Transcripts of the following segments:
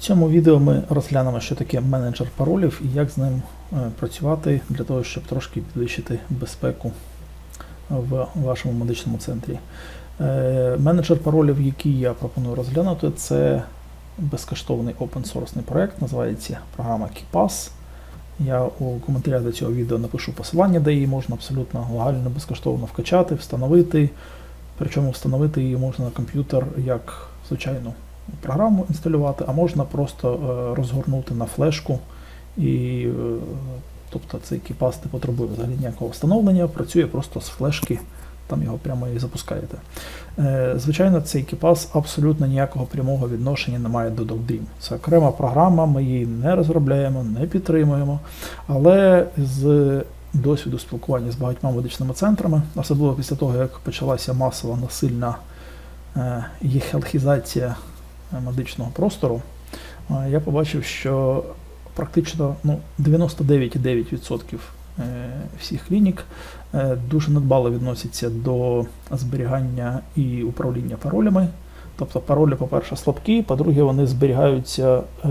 цьому відео ми розглянемо, що таке менеджер паролів і як з ним е, працювати для того, щоб трошки підвищити безпеку в вашому медичному центрі. Е, Менеджер паролів, який я пропоную розглянути, це безкоштовний open source проект, називається програма KeePass. Я у коментарях до цього відео напишу посилання, де її можна абсолютно легально, безкоштовно вкачати, встановити. Причому встановити її можна на комп'ютер як звичайну програму інсталювати, а можна просто е, розгорнути на флешку. І, е, тобто цей кіпас не потребує взагалі ніякого встановлення, працює просто з флешки, там його прямо і запускаєте. Е, Звичайно, цей кіпас абсолютно ніякого прямого відношення не має до DocDream. Це окрема програма, ми її не розробляємо, не підтримуємо. Але з досвіду спілкування з багатьма медичними центрами, особливо після того, як почалася масова насильна єхелхізація медичного простору, е, я побачив, що практично ну, 99,9% е, всіх клінік е, дуже недбало відносяться до зберігання і управління паролями. Тобто паролі, по-перше, слабкі, по-друге, вони зберігаються е,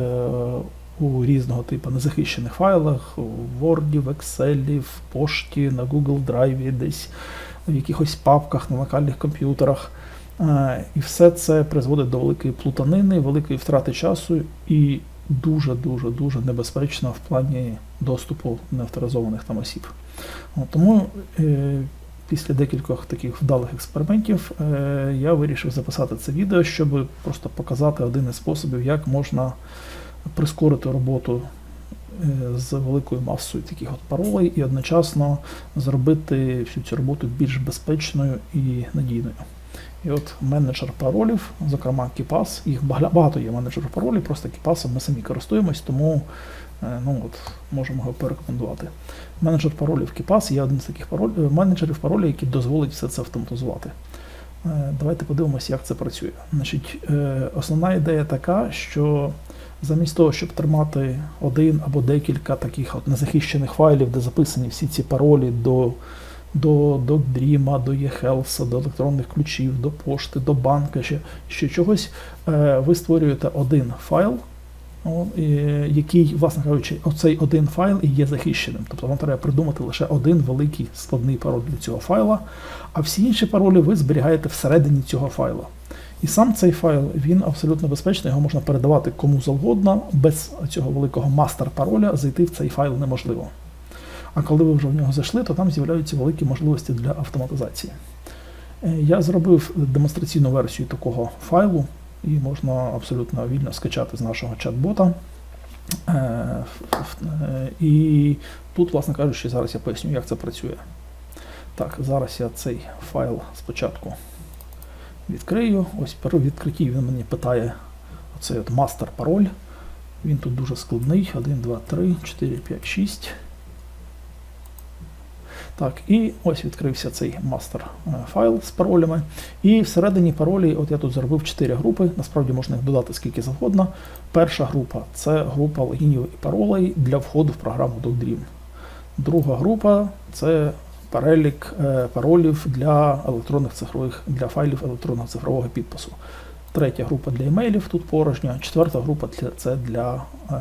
у різного типу незахищених файлах, у Word, в Excel, в пошті, на Google Drive, десь в якихось папках на локальних комп'ютерах. Е, І все це призводить до великої плутанини, великої втрати часу і дуже-дуже дуже небезпечно в плані доступу неавторизованих там осіб. Тому е, після декількох таких вдалих експериментів е, я вирішив записати це відео, щоб просто показати один із способів, як можна прискорити роботу з великою масою таких от паролей і одночасно зробити всю цю роботу більш безпечною і надійною. І от менеджер паролів, зокрема KeePass, їх багато є менеджерів паролів, просто KeePass ми самі користуємось, тому е, ну, от, можемо його порекомендувати. Менеджер паролів KeePass є один з таких пароль, е, менеджерів паролів, який дозволить все це автоматизувати. Е, Давайте подивимося, як це працює. Значить, основна ідея така, що замість того, щоб тримати один або декілька таких от незахищених файлів, де записані всі ці паролі до, до, до Dream, до eHealth, до електронних ключів, до пошти, до банка, ще, ще чогось, е, ви створюєте один файл. о, і- Який, власне кажучи, оцей один файл і є захищеним. Тобто вам треба придумати лише один великий складний пароль для цього файла, а всі інші паролі ви зберігаєте всередині цього файла. І сам цей файл він абсолютно безпечний, його можна передавати кому завгодно, без цього великого мастер-пароля зайти в цей файл неможливо. А коли ви вже в нього зайшли, то там з'являються великі можливості для автоматизації. Е, Я зробив демонстраційну версію такого файлу, і можна абсолютно вільно скачати з нашого чат-бота. Е, е, І тут, власне кажучи, зараз я поясню, як це працює. Так, зараз я цей файл спочатку відкрию. Ось при відкритті він мене питає оцей от мастер пароль. Він тут дуже складний. 1, 2, 3, 4, 5, 6. Так, і ось відкрився цей мастер е, файл з паролями. І всередині паролі, от я тут зробив 4 групи, насправді можна їх додати скільки завгодно. Перша група це група логінів і паролей для входу в програму DocDream. Друга група це перелік е, паролів для електронних цифрових для файлів електронного цифрового підпису. Третя група для емейлів тут порожня. Четверта група це для е,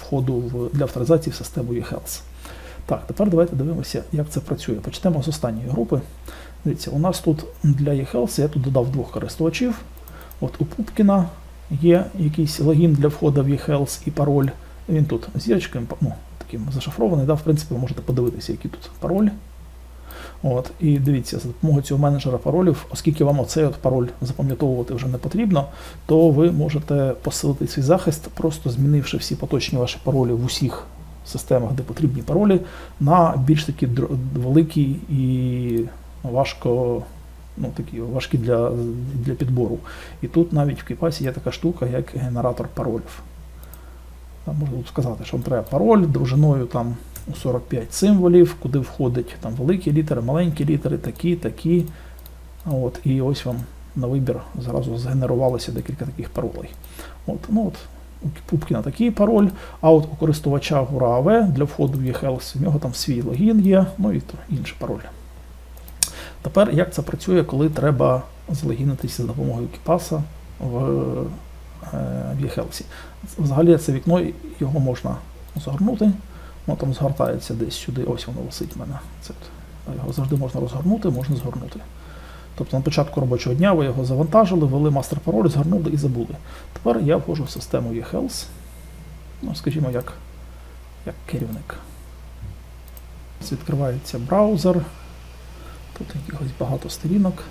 входу в для авторизації в систему eHealth. Так, тепер давайте дивимося, як це працює. Почнемо з останньої групи. Дивіться, у нас тут для eHealth я тут додав двох користувачів. От у Пупкіна є якийсь логін для входу в eHealth і пароль. Він тут зірочкою, ну, таким зашифрований. Да, в принципі, ви можете подивитися, який тут пароль. От, і дивіться, за допомогою цього менеджера паролів, оскільки вам оцей от пароль запам'ятовувати вже не потрібно, то ви можете посилити свій захист, просто змінивши всі поточні ваші паролі в усіх системах, де потрібні паролі, на більш такі великі і важко. Ну, такі важкі для, для підбору. І тут навіть в Кіпасі є така штука, як генератор паролів. Там можна сказати, що вам треба пароль довжиною там у 45 символів, куди входять там великі літери, маленькі літери, такі, такі. От, і ось вам на вибір зразу згенерувалося декілька таких паролей. От, ну от, Пупкіна такий пароль, а от у користувача АВ для входу в eHealth, у нього там свій логін є, ну і інший пароль. Тепер як це працює, коли треба злогінитися за допомогою Кіпаса в е, eHealth. Взагалі це вікно, його можна згорнути. Воно там згортається десь сюди, ось воно висить в мене. Це. Його завжди можна розгорнути, можна згорнути. Тобто на початку робочого дня ви його завантажили, ввели мастер-пароль, згорнули і забули. Тепер я входжу в систему eHealth, ну, скажімо, як, як керівник. Ось Відкривається браузер. Тут якихось багато сторінок.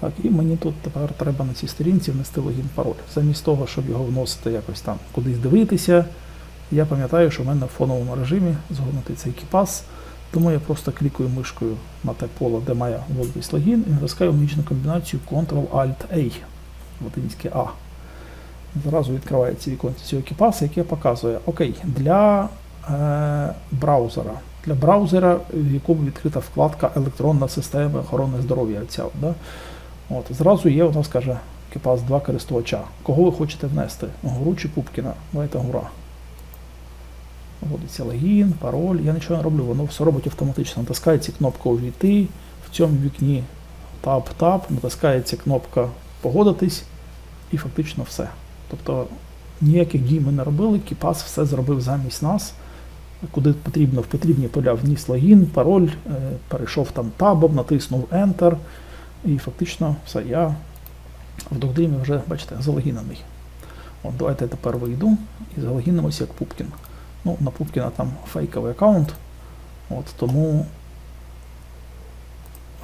Так, і мені тут тепер треба на цій сторінці внести логін пароль. Замість того, щоб його вносити якось там кудись дивитися, я пам'ятаю, що в мене в фоновому режимі згорнутий цей кіпас, тому я просто клікаю мишкою на те поле, де має вводитись логін, і натискаю магічну комбінацію Ctrl-Alt-A, латинське А. Зразу відкривається віконце цього кіпаса, яке показує, окей, для е, браузера. Для браузера, в якому відкрита вкладка Електронна система охорони здоров'я. Да? От, зразу є у нас каже Кіпас 2 користувача. Кого ви хочете внести? Гуру чи Пупкіна? Давайте гура. Вводиться логін, пароль. Я нічого не роблю, воно все робить автоматично. Натискається кнопка Увійти. В цьому вікні тап-тап, натискається кнопка Погодитись і фактично все. Тобто ніяких дій ми не робили, Кіпас все зробив замість нас. Куди потрібно, в потрібні поля вніс логін, пароль, е, перейшов там табом, натиснув Enter. І фактично все, я в Догдримі вже, бачите, залогінений. От, Давайте я тепер вийду і залогінимося як Пупкін. Ну, на Пупкіна там фейковий аккаунт, от, тому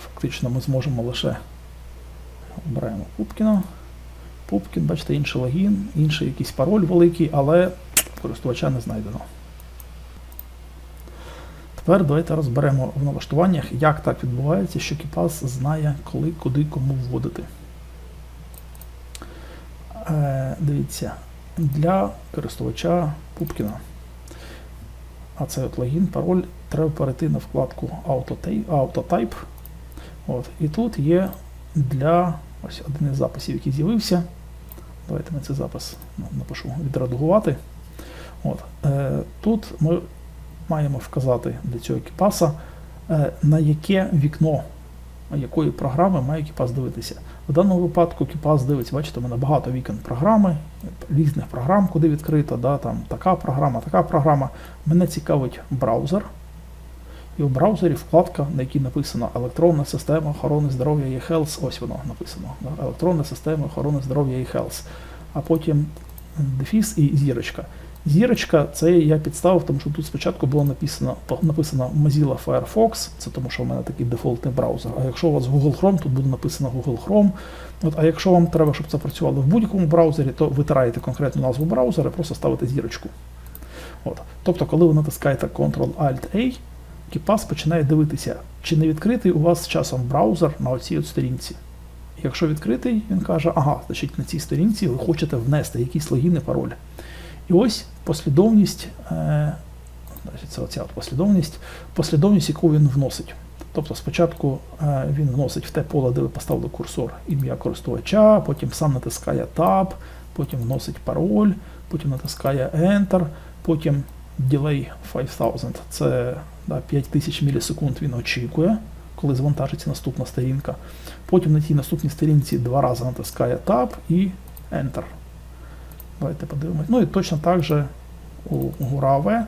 фактично ми зможемо лише обираємо Пупкіна. Пупкін, бачите, інший логін, інший якийсь пароль великий, але користувача не знайдено. Тепер давайте розберемо в налаштуваннях, як так відбувається, що Кіпас знає, коли, куди, кому вводити. Е, дивіться, для користувача Пупкіна. А це от логін, пароль, треба перейти на вкладку Autotype. От, І тут є для ось один із записів, який з'явився. Давайте ми цей запис ну, напишу відредагувати. От, е, Тут ми маємо вказати для цього екіпаса, е, на яке вікно якої програми має екіпас дивитися. В даному випадку екіпас дивиться, бачите, у мене багато вікон програми, різних програм, куди відкрито, да, там така програма, така програма. Мене цікавить браузер. І в браузері вкладка, на якій написано Електронна система охорони здоров'я eHealth, ось воно написано. Електронна система охорони здоров'я eHealth. А потім дефіс і зірочка. Зірочка, це я підставив, тому що тут спочатку було написано написано Mozilla Firefox, це тому що в мене такий дефолтний браузер. А якщо у вас Google Chrome, тут буде написано Google Chrome. От, А якщо вам треба, щоб це працювало в будь-якому браузері, то витираєте конкретну назву браузера просто ставите зірочку. От. Тобто, коли ви натискаєте Ctrl-Alt-A, KeePass починає дивитися, чи не відкритий у вас з часом браузер на оцій от сторінці. Якщо відкритий, він каже, ага, значить на цій сторінці ви хочете внести якісь логін і пароль. І ось послідовність, е, це оця послідовність, послідовність, яку він вносить. Тобто спочатку е, він вносить в те поле, де ви поставили курсор ім'я користувача, потім сам натискає Tab, потім вносить пароль, потім натискає Enter, потім Delay 5000. Це да, 5000 мілісекунд він очікує, коли завантажиться наступна сторінка. Потім на тій наступній сторінці два рази натискає Tab і Enter. Давайте подивимось. Ну і точно так же у ГУРАВ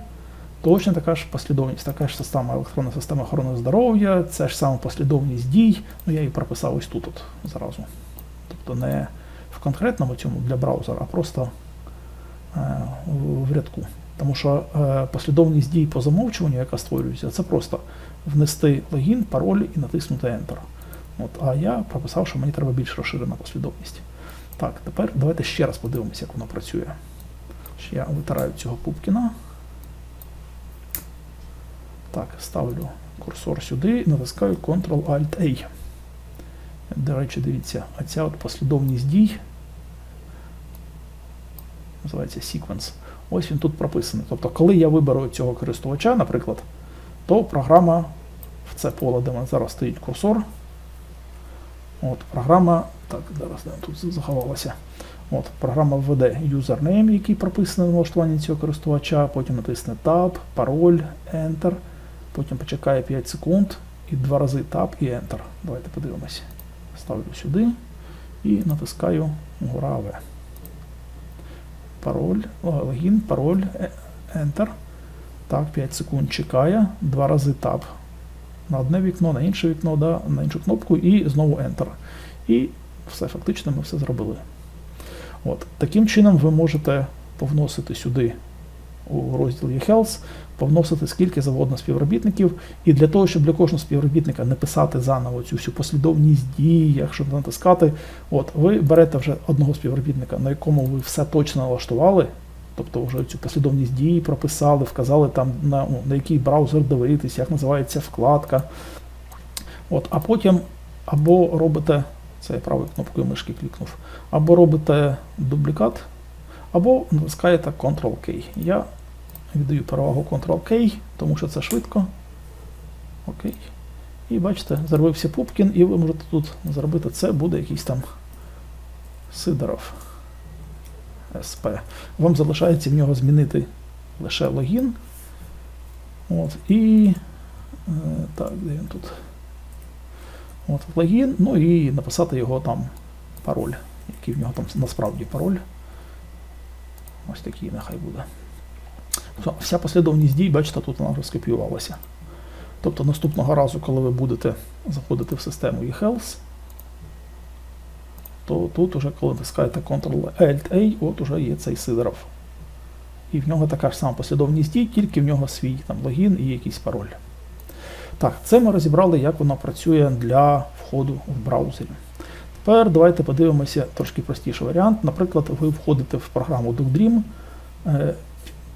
точно така ж послідовність, така ж система електронна система охорони здоров'я, це ж саме послідовність дій. Ну я її прописав ось тут от зразу. Тобто не в конкретному цьому для браузера, а просто е, в рядку. Тому що е, послідовність дій по замовчуванню, яка створюється, це просто внести логін, пароль і натиснути Enter. От, А я прописав, що мені треба більш розширена послідовність. Так, тепер давайте ще раз подивимося, як воно працює. Я витираю цього Пупкіна. Так, ставлю курсор сюди і натискаю Ctrl-Alt-A. До речі, дивіться, а ця от послідовність дій. Називається Sequence. Ось він тут прописаний. Тобто, коли я виберу цього користувача, наприклад, то програма в це поле, де зараз стоїть курсор. От, Програма так, зараз тут заховалася. От, Програма введе юзернейм, який прописаний в налаштуванні цього користувача, потім натисне Tab, пароль, Enter, потім почекає 5 секунд і два рази Tab і Enter. Давайте подивимось. Ставлю сюди і натискаю Гураве. пароль, логін, пароль, Enter. Так, 5 секунд чекає, два рази Tab на одне вікно, на інше вікно, да, на іншу кнопку і знову Enter. І все, фактично ми все зробили. От. Таким чином ви можете повносити сюди у розділ eHealth, повносити скільки завгодно співробітників. І для того, щоб для кожного співробітника не писати заново цю всю послідовність дій, якщо натискати, от ви берете вже одного співробітника, на якому ви все точно налаштували. Тобто вже цю послідовність дій прописали, вказали там на, ну, на який браузер дивитись, як називається вкладка. От, а потім або робите, це я правою кнопкою мишки клікнув, або робите дублікат, або натискаєте Ctrl-K. Я віддаю перевагу Ctrl-K, тому що це швидко. Окей. І бачите, зробився Пупкін, і ви можете тут зробити це, буде якийсь там Сидоров. СП. Вам залишається в нього змінити лише логін. От, і е, так, де він тут? От, логін, ну і написати його там пароль, який в нього там насправді пароль. Ось такий нехай буде. Вся послідовність дій, бачите, тут вона вже скопіювалася. Тобто наступного разу, коли ви будете заходити в систему eHealth, то тут уже, коли натискаєте Ctrl-Alt-A, от уже є цей Сидоров. І в нього така ж сама послідовність дій, тільки в нього свій там логін і якийсь пароль. Так, це ми розібрали, як воно працює для входу в браузері. Тепер давайте подивимося трошки простіший варіант. Наприклад, ви входите в програму DocDream е,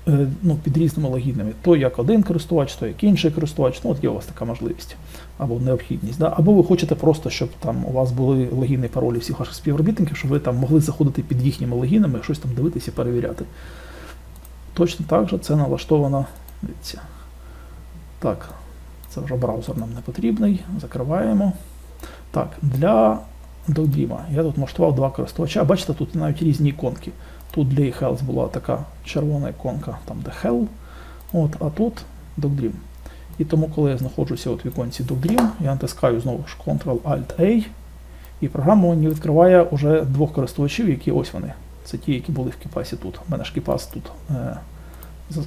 е, ну, під різними логінами. То як один користувач, то як інший користувач. Ну, от є у вас така можливість або необхідність. Да? Або ви хочете просто, щоб там у вас були логіни і паролі всіх ваших співробітників, щоб ви там могли заходити під їхніми логінами, щось там дивитися і перевіряти. Точно так же це налаштовано. Так, це вже браузер нам не потрібний. Закриваємо. Так, для Додіма я тут влаштував два користувача. Бачите, тут навіть різні іконки. Тут для eHealth була така червона іконка, там де Hell. От, а тут DocDream. І тому, коли я знаходжуся от в іконці DocDream, я натискаю знову ж Ctrl-Alt-A, і програма мені відкриває вже двох користувачів, які ось вони. Це ті, які були в кіпасі тут. У мене ж кіпас тут. Е,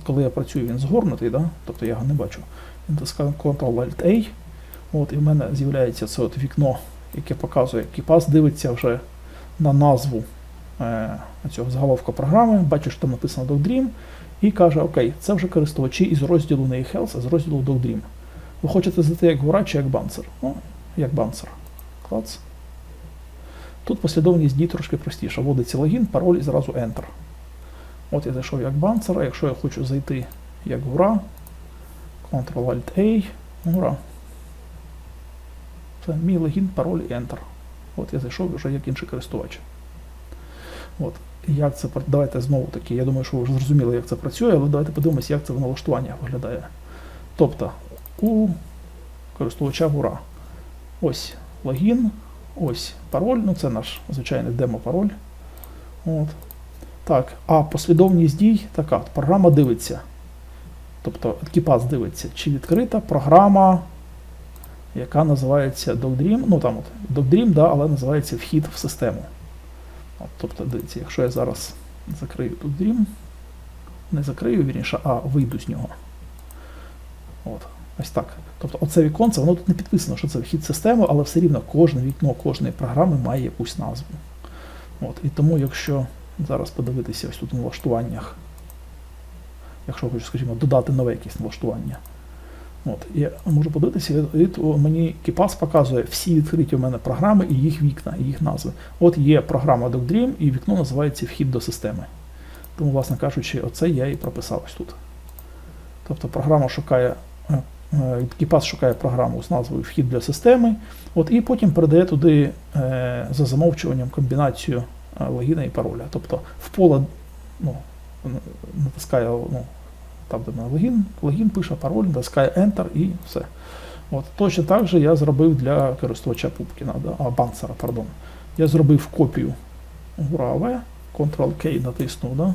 коли я працюю, він згорнутий, да? тобто я його не бачу. Я натискаю Ctrl-Alt-A, от, і в мене з'являється це от вікно, яке показує, кіпас дивиться вже на назву е, цього заголовка програми, бачиш, там написано DocDream, і каже, окей, це вже користувачі із розділу не eHealth, а з розділу DocDream. Ви хочете зайти як Гура чи як бансер? Ну, як бансер. Клац. Тут послідовність дій трошки простіша. Вводиться логін, пароль і зразу Enter. От я зайшов як бансер, а якщо я хочу зайти як Гура, Ctrl-Alt-A, Гура. Це мій логін, пароль і Enter. От я зайшов вже як інший користувач. От. Як це давайте знову таки, я думаю, що ви вже зрозуміли, як це працює, але давайте подивимося, як це в налаштуваннях виглядає. Тобто у користувача Гура. Ось логін, ось пароль, ну це наш звичайний демо-пароль. От. Так, а послідовність дій така. Програма дивиться. Тобто Кіпас дивиться, чи відкрита програма, яка називається DocDream. Ну там от DocDream, да, але називається вхід в систему. От, тобто, дивіться, якщо я зараз закрию тут Dream, не закрию, вірніше, а вийду з нього. От, ось так. Тобто оце віконце, воно тут не підписано, що це вхід в систему, але все рівно кожне вікно кожної програми має якусь назву. От, і тому, якщо зараз подивитися ось тут в налаштуваннях, якщо хочу, скажімо, додати нове якесь налаштування. От, я можу подивитися, і мені Кіпас показує всі відкриті у мене програми і їх вікна, і їх назви. От є програма DocDream, і вікно називається Вхід до системи. Тому, власне кажучи, оце я і прописав ось тут. Тобто програма шукає, е, е, Кіпас шукає програму з назвою Вхід для системи, от, і потім передає туди е, за замовчуванням комбінацію логіна і пароля. Тобто в поле ну, натискає ну, там, де логін, логін пише пароль, натискає Enter і все. От, точно так же я зробив для користувача Пупкіна, да, а бансера, пардон. Я зробив копію GURA-AV, Ctrl-K натиснув, да.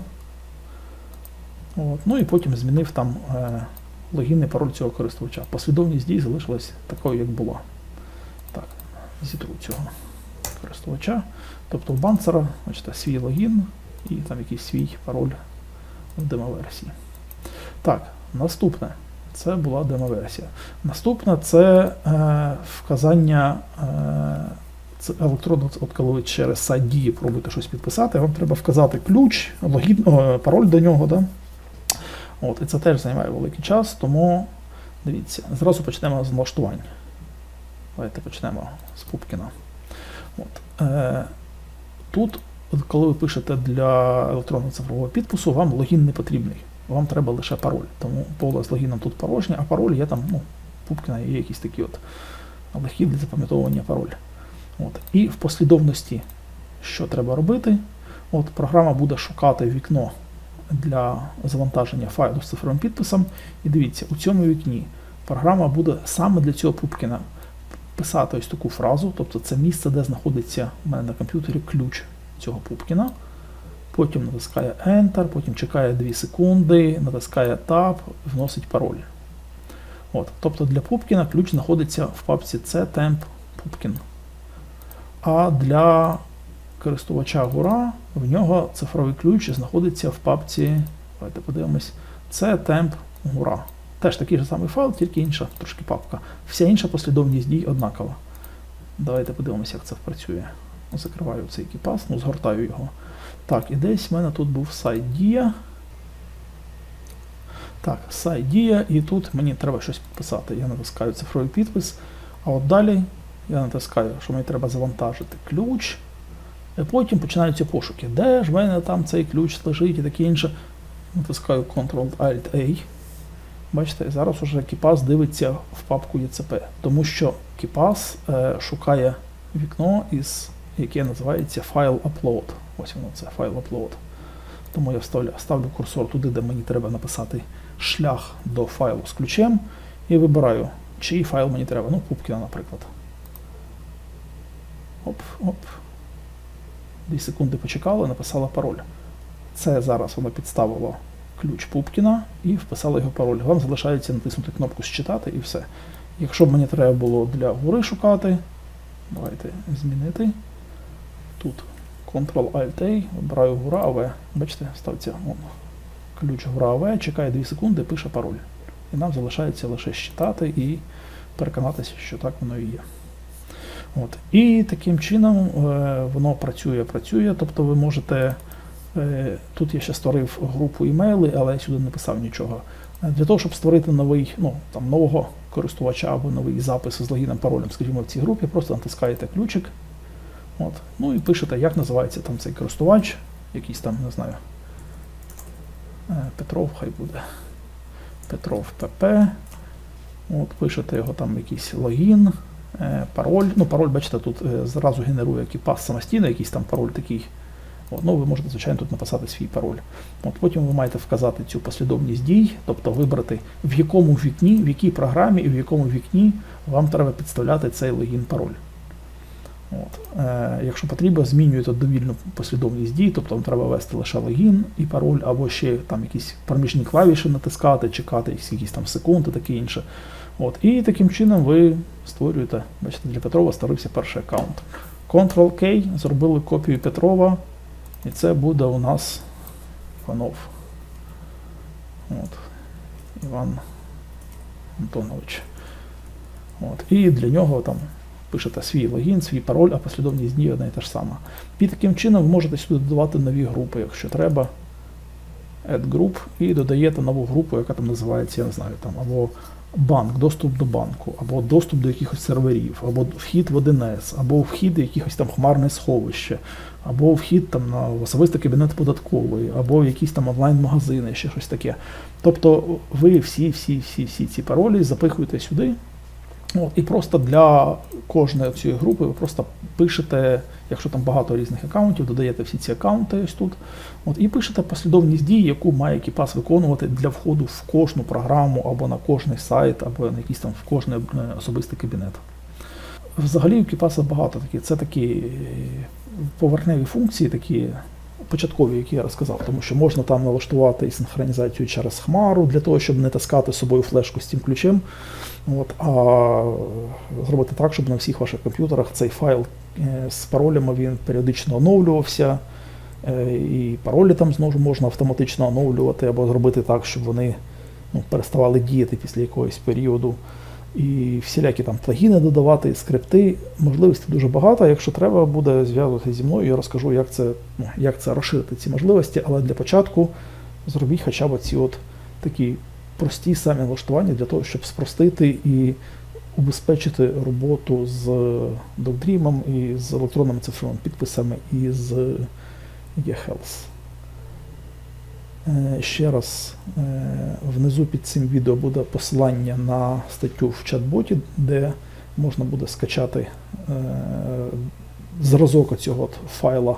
От, ну і потім змінив там е, логін і пароль цього користувача. Послідовність дій залишилась такою, як була. Так, зітру цього користувача. Тобто у бансера, бачите, свій логін, і там якийсь свій пароль в демо-версії. Так, наступне. Це була демо-версія. Наступне це е, вказання е, це електронно, от коли ви через сайт дії пробуєте щось підписати, вам треба вказати ключ, логін, о, пароль до нього. Да? От, і це теж займає великий час, тому дивіться, зразу почнемо з налаштувань. Давайте почнемо з Пупкіна. От, е, тут, коли ви пишете для електронного цифрового підпису, вам логін не потрібний. Вам треба лише пароль. Тому поле з логіном тут порожнє, а пароль є там, ну, Пупкіна є якісь такі от легкі для запам'ятовування пароль. От. І в послідовності, що треба робити, от програма буде шукати вікно для завантаження файлу з цифровим підписом. І дивіться, у цьому вікні програма буде саме для цього Пупкіна писати ось таку фразу, тобто це місце, де знаходиться у мене на комп'ютері ключ цього Пупкіна. Потім натискає Enter, потім чекає 2 секунди, натискає Tab, вносить пароль. От, Тобто для Пупкіна ключ знаходиться в папці ctemp Pupkin. А для користувача Гура в нього цифровий ключ знаходиться в папці, давайте подивимось, ctemp Гура. Теж такий же самий файл, тільки інша трошки папка. Вся інша послідовність дій однакова. Давайте подивимося, як це працює. Закриваю цей кіпас, ну, згортаю його. Так, і десь в мене тут був сайт Дія. Так, сайт Дія, і тут мені треба щось підписати. Я натискаю цифровий підпис, а от далі я натискаю, що мені треба завантажити ключ. І потім починаються пошуки. Де ж в мене там цей ключ лежить і таке інше. Натискаю Ctrl-Alt-A. Бачите, зараз уже Кіпас дивиться в папку ECP, тому що Кіпас е, шукає вікно, із, яке називається File Upload. Ось воно це File Upload. Тому я вставлю, ставлю курсор туди, де мені треба написати шлях до файлу з ключем, і вибираю, чий файл мені треба. Ну, Пупкіна, наприклад. Оп, оп. Дві секунди почекало, написала пароль. Це зараз воно підставило ключ Пупкіна і вписало його пароль. Вам залишається натиснути кнопку Считати і все. Якщо б мені треба було для гури шукати, давайте змінити. Тут Ctrl-Alt-A, вибираю гура АВ. Бачите, ставиться он, ключ гура АВ, чекає 2 секунди, пише пароль. І нам залишається лише считати і переконатися, що так воно і є. От. І таким чином е, воно працює, працює. Тобто ви можете. Е, Тут я ще створив групу імейли, але я сюди не писав нічого. Е, Для того, щоб створити новий, ну, там, нового користувача або новий запис з логіном паролем, скажімо, в цій групі, просто натискаєте ключик. От. Ну і пишете, як називається там цей користувач, якийсь там, не знаю. е, Петров хай буде. Петров ПП. От, пишете його там якийсь логін, пароль. Ну, пароль, бачите, тут зразу генерує кіпас самостійно, якийсь там пароль такий. От, ну, ви можете, звичайно, тут написати свій пароль. От, потім ви маєте вказати цю послідовність дій, тобто вибрати, в якому вікні, в якій програмі і в якому вікні вам треба підставляти цей логін пароль. От. Е, якщо потрібно, змінюєте довільну послідовність дій, тобто вам треба ввести лише логін і пароль, або ще там якісь проміжні клавіші натискати, чекати якісь там секунд і таке інше. От. І таким чином ви створюєте, бачите, для Петрова створився перший аккаунт. Ctrl-K, зробили копію Петрова, і це буде у нас Іванов. От. Іван Антонович. От. І для нього там пишете свій логін, свій пароль, а послідовність дій одна і та ж сама. І таким чином ви можете сюди додавати нові групи, якщо треба. Add group, і додаєте нову групу, яка там називається, я не знаю, там, або банк, доступ до банку, або доступ до якихось серверів, або вхід в 1С, або вхід до якихось там хмарне сховище, або вхід там на особистий кабінет податковий, або в якісь там онлайн-магазини, ще щось таке. Тобто ви всі, всі, всі, всі ці паролі запихуєте сюди. От, і просто для кожної цієї групи ви просто пишете, якщо там багато різних аккаунтів, додаєте всі ці аккаунти ось тут. От, і пишете послідовність дій, яку має Кіпас виконувати для входу в кожну програму або на кожний сайт, або на якийсь там в кожний е, особистий кабінет. Взагалі у Кіпаса багато такі. Це такі е, поверхневі функції, такі початкові, які я розказав, тому що можна там налаштувати і синхронізацію через хмару для того, щоб не таскати з собою флешку з цим ключем. От, а зробити так, щоб на всіх ваших комп'ютерах цей файл е, з паролями він періодично оновлювався. Е, І паролі там знову можна автоматично оновлювати або зробити так, щоб вони ну, переставали діяти після якогось періоду. І всілякі там плагіни додавати, скрипти. Можливостей дуже багато. Якщо треба буде зв'язуватися зі мною, я розкажу, як це, ну, як це розширити ці можливості. Але для початку зробіть хоча б ці от такі прості самі налаштування для того, щоб спростити і убезпечити роботу з докдрімом і з електронними цифровими підписами і з eHealth. Е, Ще раз, е, внизу під цим відео буде посилання на статтю в чат-боті, де можна буде скачати е, зразок цього файла,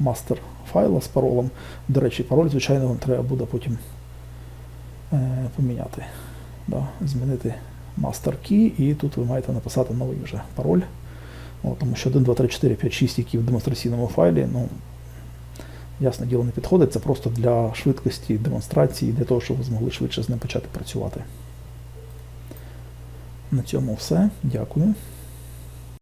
мастер файла з паролем. До речі, пароль, звичайно, вам треба буде потім поміняти. Да, змінити master key, і тут ви маєте написати новий вже пароль. О, тому що 1, 2, 3, 4, 5, 6, які в демонстраційному файлі, ну, ясне діло, не підходить. Це просто для швидкості демонстрації, для того, щоб ви змогли швидше з ним почати працювати. На цьому все. Дякую.